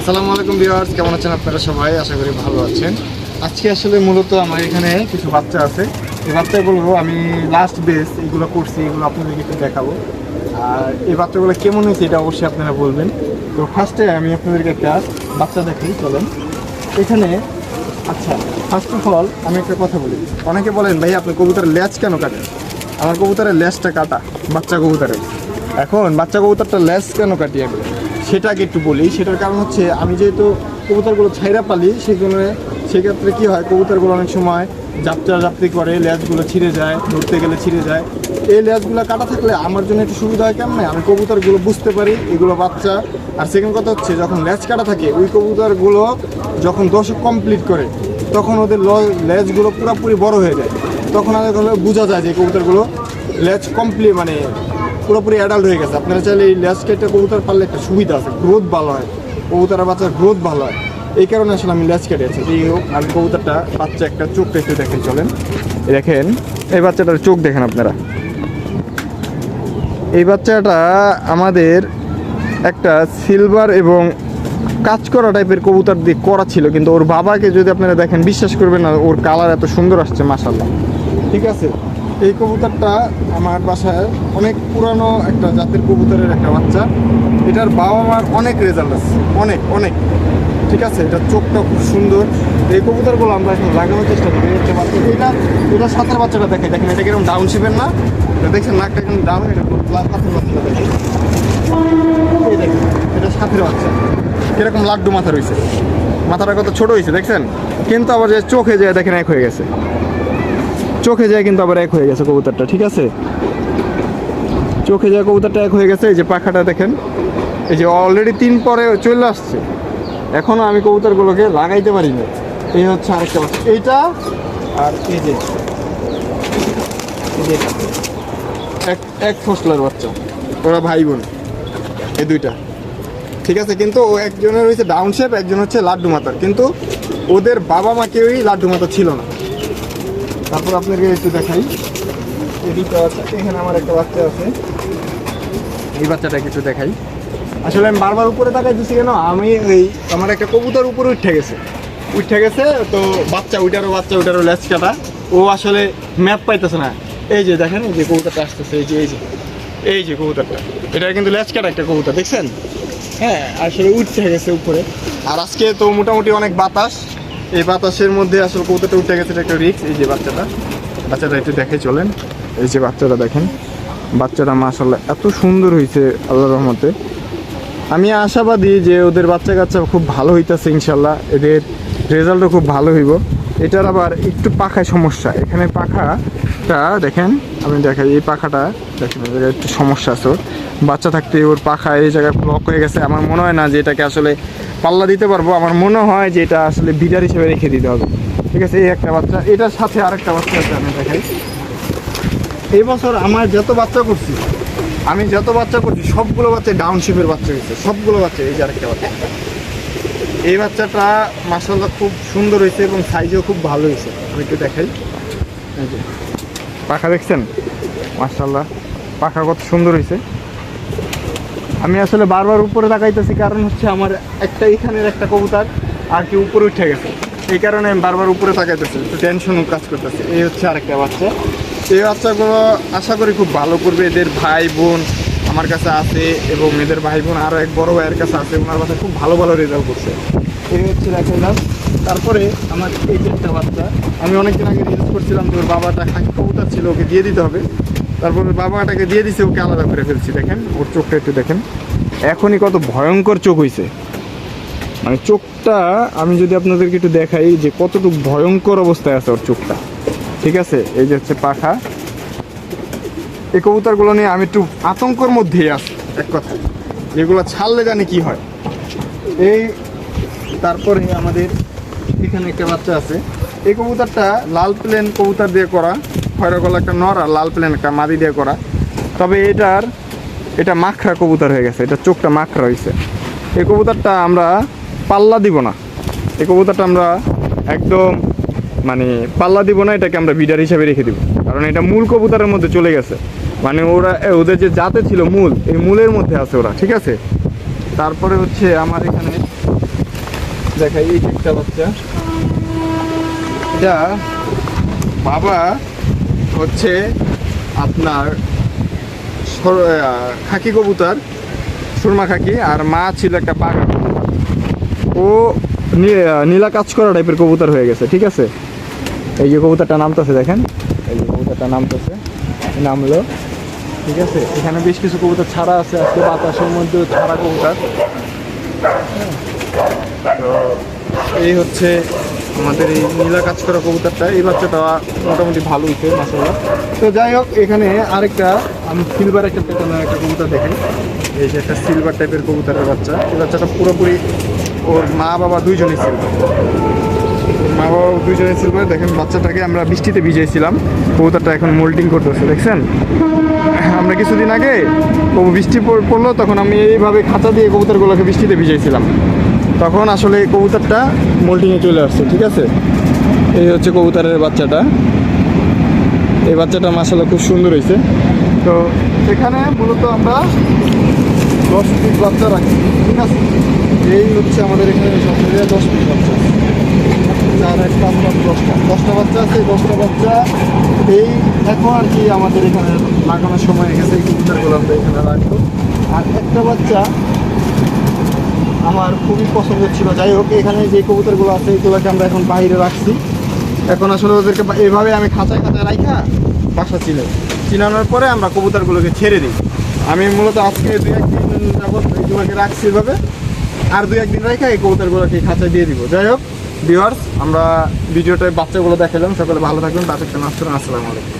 আসসালামু আলাইকুম ভিউয়ার্স, কেমন আছেন আপনারা সবাই? আশা করি ভালো আছেন। আজকে আসলে মূলত আমার এখানে কিছু বাচ্চা আছে। এই বাচ্চাগুলো আমি লাস্ট বেস এগুলো করছি, এগুলো আপনাদেরকে একটু দেখাবো। আর এই বাচ্চাগুলো কেমন হয়েছে এটা অবশ্যই আপনারা বলবেন। তো ফার্স্টে আমি আপনাদেরকে একটা বাচ্চা দেখাই, চলেন। এখানে আচ্ছা ফার্স্ট অফ অল আমি একটা কথা বলি। অনেকে বলেন, ভাই আপনি কবুতরের লেজ কেন কাটেন আমার কবুতরের লেজটা কাটা, বাচ্চা কবুতরের। এখন বাচ্চা কবুতরটা লেজ কেন কাটি আমি? সেটাকে একটু বলি, সেটার কারণ হচ্ছে আমি যেহেতু কবুতরগুলো ছাইরা পালি সেগুলো সেক্ষেত্রে কী হয়, কবুতরগুলো অনেক সময় জাপটা জাপতি করে, লেজগুলো ছিঁড়ে যায়, ধরতে গেলে ছিঁড়ে যায়। এই লেজগুলো কাটা থাকলে আমার জন্য একটু সুবিধা হয় কেমন? আমি কবুতরগুলো বুঝতে পারি, এগুলো বাচ্চা। আর সেকেন্ড কথা হচ্ছে, যখন লেজ কাটা থাকে, ওই কবুতরগুলো যখন দশক কমপ্লিট করে, তখন ওদের লেজগুলো পুরোপুরি বড় হয়ে যায়। তখন আমাদের বোঝা যায় যে কবুতরগুলো লেজ কমপ্লিট মানে পুরোপুরি অ্যাডাল্ট হয়ে গেছে। আপনারা চাইলে এই ল্যাস কেটে কবুতর পারলে একটা সুবিধা আছে গ্রোথ ভালো হয়, কবুতরের বাচ্চার গ্রোথ ভালো হয়। এই কারণে আসলে আমি লেজ কেটেছি এই আমি কবুতরটা বাচ্চা একটা চোখটা একটু দেখে চলেন। দেখেন, এই বাচ্চাটার চোখ দেখেন আপনারা। এই বাচ্চাটা আমাদের একটা সিলভার এবং কাজ করা টাইপের কবুতর দিয়ে করা ছিল, কিন্তু ওর বাবাকে যদি আপনারা দেখেন, বিশ্বাস করবেন না, ওর কালার এত সুন্দর আসছে মাসাল্লাহ ঠিক আছে? এই কবুতরটা আমার বাসায় অনেক পুরানো একটা জাতের কবুতরের একটা বাচ্চা। এটার বাবা মার অনেক রেজাল্ট আছে। অনেক অনেক। ঠিক আছে? এটার চোখটা খুব সুন্দর। এই কবুতরগুলো আমরা এখন লাগানোর চেষ্টা করি। হচ্ছে বাচ্চা। এটা এটা সাঁতার বাচ্চাটা দেখে দেখেন, এটা কীরকম ডাউন শেপের না? এটা দেখছেন নাকটা কেমন ডাউন এটা সাথের বাচ্চাটা দেখেন। এই দেখেন, এটা সাথের বাচ্চা। কীরকম লাড্ডু মাথা রয়েছে। মাথাটা কত ছোট হয়েছে, দেখছেন? কিন্তু আবার যে চোখে যায় দেখেন এক হয়ে গেছে। চোখে যায় কিন্তু আবার এক হয়ে গেছে কবুতরটা, ঠিক আছে? চোখে যায় কবুতরটা, এক হয়ে গেছে, এই যে পাখাটা দেখেন। এই যে অলরেডি তিন পরে চলে আসছে। এখনও আমি কবুতরগুলোকে লাগাইতে পারি না এই হচ্ছে আরেকটা এইটা আর এই যে। এক এক ফসলার বাচ্চা। ওরা ভাই বোন এই দুইটা। ঠিক আছে, কিন্তু ও একজনের হয়েছে ডাউন শেপ একজন হচ্ছে লাড্ডু মাতার কিন্তু ওদের বাবা মা কেউই লাড্ডু মাতা ছিল না। তারপর আপনাকে একটু দেখাই। এখানে আমার একটা বাচ্চা আছে। এই বাচ্চাটাকে একটু দেখাই। আসলে আমি বারবার উপরে তাকাই দিচ্ছি কেন? আমি এই আমার একটা কবুতর উপরে উঠে গেছে। উঠে গেছে তো বাচ্চা ওইটারও বাচ্চা ওইটারও লেজ কাটা। ও আসলে ম্যাপ পাইতেছে না। এই যে দেখেন এই যে কবুতরটা আসতেছে এই যে এই যে এই যে কবুতরটা। এটা কিন্তু লেজ কাটা একটা কবুতর দেখছেন? হ্যাঁ আসলে উঠতে গেছে উপরে। আর আজকে তো মোটামুটি অনেক বাতাস। এই বাতাসের মধ্যে আসলে কবুতরটা উঠে গেছে একটা রিক্স এই যে বাচ্চাটা। বাচ্চাটা একটু দেখে চলেন। এই যে বাচ্চাটা দেখেন। বাচ্চাটা মাসাল্লাহ এত সুন্দর হয়েছে আল্লাহ রহমতে। আমি আশাবাদী যে ওদের বাচ্চা কাচ্চা খুব ভালো হইতেছে ইনশাল্লাহ এদের রেজাল্টও খুব ভালো হইব। এটার আবার একটু পাখায় সমস্যা। এখানে পাখাটা দেখেন, আমি দেখাই, এই পাখাটা দেখেন একটু সমস্যা আছে ওর। বাচ্চা থাকতে ওর পাখা এই জায়গায় ব্লক হয়ে গেছে। আমার মনে হয় না যে এটাকে আসলে পাল্লা দিতে পারব। আমার মনে হয় যে এটা আসলে বিডার হিসেবে রেখে দিতে হবে। ঠিক আছে, এই একটা বাচ্চা। এটার সাথে আরেকটা বাচ্চা আছে, আমি দেখাই। এই বছর আমার যত বাচ্চা করছি, আমি যত বাচ্চা করছি, সবগুলো বাচ্চা ডাউনশিপের বাচ্চা হয়েছে। সবগুলো বাচ্চা এই যে আরেকটা বাচ্চা। এই বাচ্চাটা মাসাল্লাহ খুব সুন্দর হয়েছে এবং সাইজও খুব ভালো হয়েছে। আমি একটু দেখাই। পাখা দেখছেন? মাসাল্লাহ পাখা কত সুন্দর হয়েছে। আমি আসলে বারবার উপরে তাকাইতেছি, কারণ হচ্ছে আমার একটা এখানের একটা কবুতর আর কি উপরে উঠে গেছে। এই কারণে আমি বারবার উপরে তাকাইতেছি, একটু টেনশনও কাজ করতেছে। এই হচ্ছে আরেকটা বাচ্চা। এই বাচ্চাগুলো আশা করি খুব ভালো করবে। এদের ভাই, বোন আমার কাছে আছে এবং এদের ভাই বোন আরও এক বড় ভাইয়ের কাছে আছে ওনার বাচ্চা খুব ভালো ভালো রেজাল্ট করছে। এই হচ্ছে দেখাইলাম তারপরে আমার এই একটা বাচ্চা। আমি অনেকদিন আগে রিলস করছিলাম ওর বাবাটা খাকি কবুতর ছিল, ওকে দিয়ে দিতে হবে। তারপর বাবাটাকে দিয়ে দিছে, ওকে আলাদা করে ফেলছি, দেখেন। ওর চোখটা একটু দেখেন। এখনই কত ভয়ঙ্কর চোখ হয়েছে মানে চোখটা, আমি যদি আপনাদেরকে একটু দেখাই যে কতটুকু ভয়ঙ্কর অবস্থায় আছে ওর চোখটা। ঠিক আছে? এই যে হচ্ছে পাখা। এই কবুতরগুলো নিয়ে আমি একটু আতঙ্কর মধ্যেই আছি। এক কথা যেগুলো ছাড়লে জানি কি হয়। এই, তারপরে আমাদের এখানে একটা বাচ্চা আছে। এই কবুতরটা লাল প্লেন কবুতর দিয়ে করা খয়রা গলা একটা নর আর লাল প্লেন একটা মাদি দিয়ে করা। তবে এটার, এটা মাখরা কবুতর হয়ে গেছে, এটা চোখটা মাখরা হয়েছে এই কবুতরটা আমরা পাল্লা দিব না। এই কবুতরটা আমরা একদম মানে পাল্লা দিব না, এটাকে আমরা বিডার হিসাবে রেখে দিব। কারণ এটা মূল কবুতরের মধ্যে চলে গেছে। মানে ওরা ওদের যে জাতে ছিল মূল, এই মূলের মধ্যে আছে ওরা, ঠিক আছে? তারপরে হচ্ছে আমার এখানে দেখাই এই একটা বাচ্চা। এটা বাবা হচ্ছে আপনার খাকি কবুতর, সুরমা খাকি, আর মা ছিল একটা পাগা ও নীলা কাজ করা টাইপের কবুতর হয়ে গেছে, ঠিক আছে? এই যে কবুতরটা নামতেছে দেখেন। এই যে কবুতরটা নামতেছে নামলো। ঠিক আছে? এখানে বেশ কিছু কবুতর ছাড়া আছে, আজকে বাতাসের মধ্যে ছাড়া কবুতর। এই হচ্ছে আমাদের এই নীলা কাজ করা কবুতরটা। এই বাচ্চাটা মোটামুটি ভালো হইছে মাসাল্লাহ তো যাই হোক, এখানে আরেকটা, আমি সিলভার একটা পেটানোর একটা কবুতর দেখি এই যে একটা সিলভার টাইপের কবুতরের বাচ্চা। এই বাচ্চাটা পুরোপুরি ওর মা বাবা দুইজনই সিলভার মা বাবা দুইজনে সিলভার দেখেন, বাচ্চাটাকে আমরা বৃষ্টিতে ভিজাইছিলাম। কবুতরটা এখন মোল্ডিং করতেছে, দেখছেন? আমরা কিছুদিন আগে বৃষ্টি পড়- পড়ল, তখন আমি এইভাবে খাঁচা দিয়ে কবুতরগুলোকে বৃষ্টিতে ভিজাইছিলাম। তখন আসলে এই কবুতরটা মোল্ডিংয়ে চলে আসছে, ঠিক আছে? এই হচ্ছে কবুতরের বাচ্চাটা। এই বাচ্চাটা মাসাল্লাহ খুব সুন্দর হয়েছে তো এখানে মূলত আমরা দশ পিস বাচ্চা রাখি, ঠিক আছে? এই হচ্ছে আমাদের এখানে সব দশ পিস বাচ্চা। চার এক পাঁচ দশটা দশটা বাচ্চা আছে দশটা বাচ্চা, এই এখন আর কি আমাদের এখানে লাগানোর সময় গেছে, এই কবুতরগুলো আমরা এখানে রাখব আর একটা বাচ্চা আমার খুবই পছন্দের ছিল। যাই হোক, এখানে যে কবুতরগুলো আছে, এগুলোকে আমরা এখন বাইরে রাখছি। এখন আসলে ওদেরকে এভাবে আমি খাঁচায় খাঁচায় রাখা বাসা ছিল চিনানোর পরে আমরা কবুতরগুলোকে ছেড়ে দিই। আমি মূলত আজকে দুই একদিন যাবত এগুলোকে রাখছি এভাবে। আর দুই একদিন রেখে এই কবুতরগুলোকে খাঁচায় দিয়ে দিব। যাই হোক ভিউয়ার্স আমরা ভিডিওটায় বাচ্চাগুলো দেখালাম। সকলে ভালো থাকবেন তাদের আসসালামু আলাইকুম।